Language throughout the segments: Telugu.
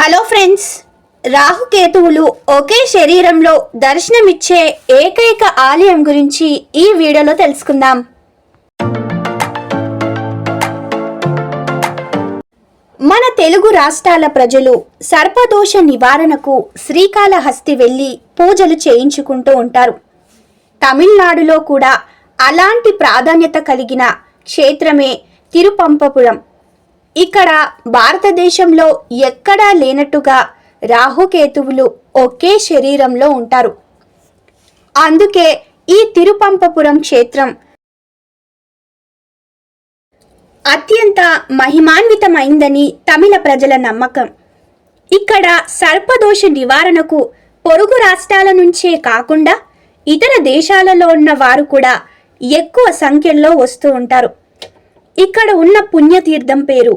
హలో ఫ్రెండ్స్ రాహుకేతువులు ఒకే శరీరంలో దర్శనమిచ్చే ఏకైక ఆలయం గురించి ఈ వీడియోలో తెలుసుకుందాం. మన తెలుగు రాష్ట్రాల ప్రజలు సర్పదోష నివారణకు శ్రీకాళహస్తి వెళ్ళి పూజలు చేయించుకుంటూ ఉంటారు. తమిళనాడులో కూడా అలాంటి ప్రాధాన్యత కలిగిన క్షేత్రమే తిరుపంపపురం. ఇక్కడ భారతదేశంలో ఎక్కడా లేనట్టుగా రాహుకేతువులు ఒకే శరీరంలో ఉంటారు. అందుకే ఈ తిరుపంపపురం క్షేత్రం అత్యంత మహిమాన్వితమైందని తమిళ ప్రజల నమ్మకం. ఇక్కడ సర్పదోష నివారణకు పొరుగు రాష్ట్రాల నుంచే కాకుండా ఇతర దేశాలలో ఉన్న వారు కూడా ఎక్కువ సంఖ్యలో వస్తూ ఉంటారు. ఇక్కడ ఉన్న పుణ్యతీర్థం పేరు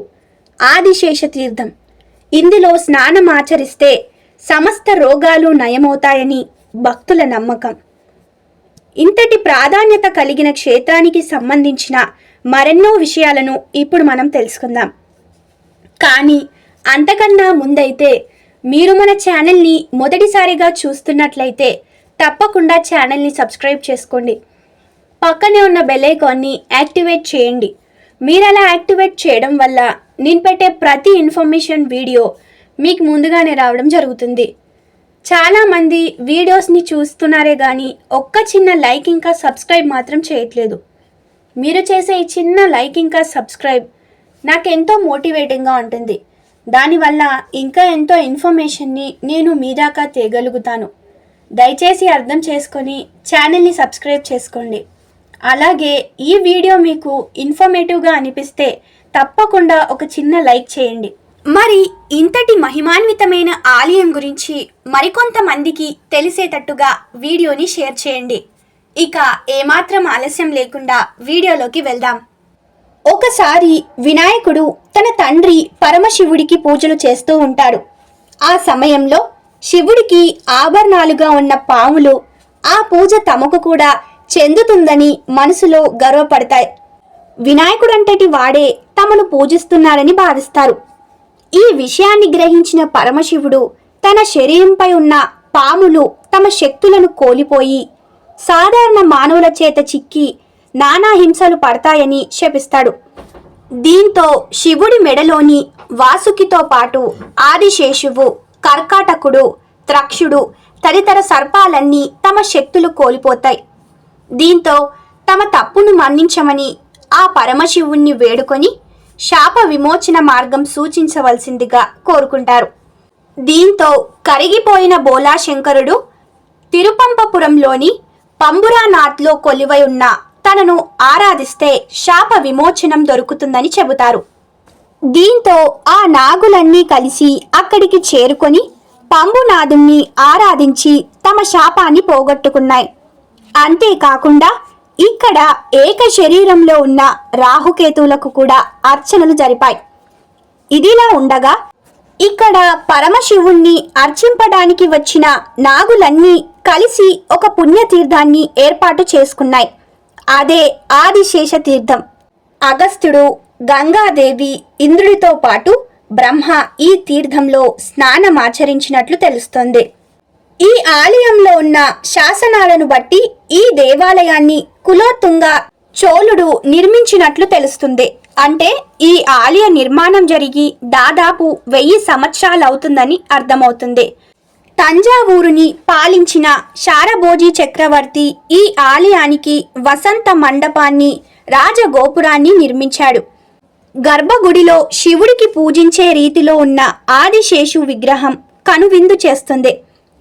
ఆదిశేష తీర్థం ఇందులో స్నానం ఆచరిస్తే సమస్త రోగాలు నయమవుతాయని భక్తుల నమ్మకం. ఇంతటి ప్రాధాన్యత కలిగిన క్షేత్రానికి సంబంధించిన మరెన్నో విషయాలను ఇప్పుడు మనం తెలుసుకుందాం. కానీ అంతకన్నా ముందైతే మీరు మన ఛానల్ని మొదటిసారిగా చూస్తున్నట్లయితే తప్పకుండా ఛానల్ని సబ్స్క్రైబ్ చేసుకోండి. పక్కనే ఉన్న బెల్ ఐకాన్ని యాక్టివేట్ చేయండి. మీరు అలా యాక్టివేట్ చేయడం వల్ల నేను పెట్టే ప్రతి ఇన్ఫర్మేషన్ వీడియో మీకు ముందుగానే రావడం జరుగుతుంది. చాలామంది వీడియోస్ని చూస్తున్నారే కానీ ఒక్క చిన్న లైక్ ఇంకా సబ్స్క్రైబ్ మాత్రం చేయట్లేదు. మీరు చేసే ఈ చిన్న లైక్ ఇంకా సబ్స్క్రైబ్ నాకు ఎంతో మోటివేటింగ్గా ఉంటుంది. దానివల్ల ఇంకా ఎంతో ఇన్ఫర్మేషన్ని నేను మీ దాకా తేగలుగుతాను. దయచేసి అర్థం చేసుకొని ఛానల్ని సబ్స్క్రైబ్ చేసుకోండి. అలాగే ఈ వీడియో మీకు ఇన్ఫర్మేటివ్గా అనిపిస్తే తప్పకుండా ఒక చిన్న లైక్ చేయండి. మరి ఇంతటి మహిమాన్వితమైన ఆలయం గురించి మరికొంతమందికి తెలిసేటట్టుగా వీడియోని షేర్ చేయండి. ఇక ఏమాత్రం ఆలస్యం లేకుండా వీడియోలోకి వెళ్దాం. ఒకసారి వినాయకుడు తన తండ్రి పరమశివుడికి పూజలు చేస్తూ ఉంటాడు. ఆ సమయంలో శివుడికి ఆభరణాలుగా ఉన్న పాములు ఆ పూజ తమకు కూడా చెందుతుందని మనసులో గర్వపడతాయి. వినాయకుడంతటి వాడే తమను పూజిస్తున్నారని భావిస్తారు ఈ విషయాన్ని గ్రహించిన పరమశివుడు తన శరీరంపై ఉన్న పాములు తమ శక్తులను కోల్పోయి సాధారణ మానవుల చేత చిక్కి నానా హింసలు పడతాయని శపిస్తాడు. దీంతో శివుడి మెడలోని వాసుకితో పాటు ఆదిశేషువు కర్కాటకుడు త్రక్షుడు తదితర సర్పాలన్నీ తమ శక్తులు కోల్పోతాయి. దీంతో తమ తప్పును మన్నించమని ఆ పరమశివుణ్ణి వేడుకొని శాప విమోచన మార్గం సూచించవలసిందిగా కోరుకుంటారు. దీంతో కరిగిపోయిన బోలాశంకరుడు తిరుపంపపురంలోని పంబురానాథ్లో కొలువై ఉన్న తనను ఆరాధిస్తే శాప విమోచనం దొరుకుతుందని చెబుతారు. దీంతో ఆ నాగులన్నీ కలిసి అక్కడికి చేరుకొని పంబునాథుణ్ణి ఆరాధించి తమ శాపాన్ని పోగొట్టుకున్నాయి. అంతేకాకుండా ఇక్కడ ఏక శరీరంలో ఉన్న రాహుకేతువులకు కూడా అర్చనలు జరిపాయి. ఇదిలా ఉండగా ఇక్కడ పరమశివుణ్ణి అర్చింపడానికి వచ్చిన నాగులన్నీ కలిసి ఒక పుణ్యతీర్థాన్ని ఏర్పాటు చేసుకున్నాయి. అదే ఆదిశేష తీర్థం. అగస్త్యుడు గంగాదేవి ఇంద్రుడితో పాటు బ్రహ్మ ఈ తీర్థంలో స్నానమాచరించినట్లు తెలుస్తోంది. ఈ ఆలయంలో ఉన్న శాసనాలను బట్టి ఈ దేవాలయాన్ని కులోత్తుంగ చోళుడు నిర్మించినట్లు తెలుస్తుంది. అంటే ఈ ఆలయ నిర్మాణం జరిగి దాదాపు వెయ్యి సంవత్సరాలవుతుందని అర్థమవుతుంది. తంజావూరుని పాలించిన శారభోజీ చక్రవర్తి ఈ ఆలయానికి వసంత మండపాన్ని రాజగోపురాన్ని నిర్మించాడు. గర్భగుడిలో శివుడికి పూజించే రీతిలో ఉన్న ఆదిశేషు విగ్రహం కనువిందు చేస్తుంది.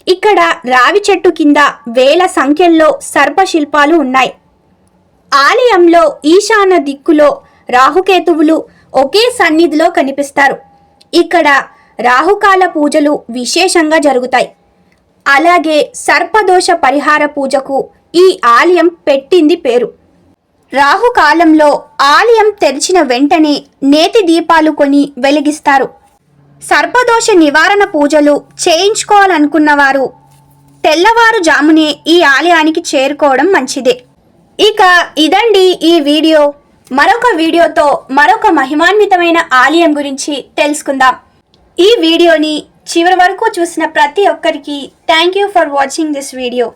ఇక్కడ రావి చెట్టు కింద వేల సంఖ్యల్లో సర్పశిల్పాలు ఉన్నాయి. ఆలయంలో ఈశాన్య దిక్కులో రాహుకేతువులు ఒకే సన్నిధిలో కనిపిస్తారు. ఇక్కడ రాహుకాల పూజలు విశేషంగా జరుగుతాయి. అలాగే సర్పదోష పరిహార పూజకు ఈ ఆలయం పెట్టింది పేరు. రాహుకాలంలో ఆలయం తెరిచిన వెంటనే నేతి దీపాలు కొని వెలిగిస్తారు. సర్పదోష నివారణ పూజలు చేయించుకోవాలనుకున్న వారు తెల్లవారుజామునే ఈ ఆలయానికి చేరుకోవడం మంచిదే. ఇక ఇదండి ఈ వీడియో. మరొక వీడియోతో మరొక మహిమాన్వితమైన ఆలయం గురించి తెలుసుకుందాం. ఈ వీడియోని చివరి వరకు చూసిన ప్రతి ఒక్కరికి thank you for watching this video.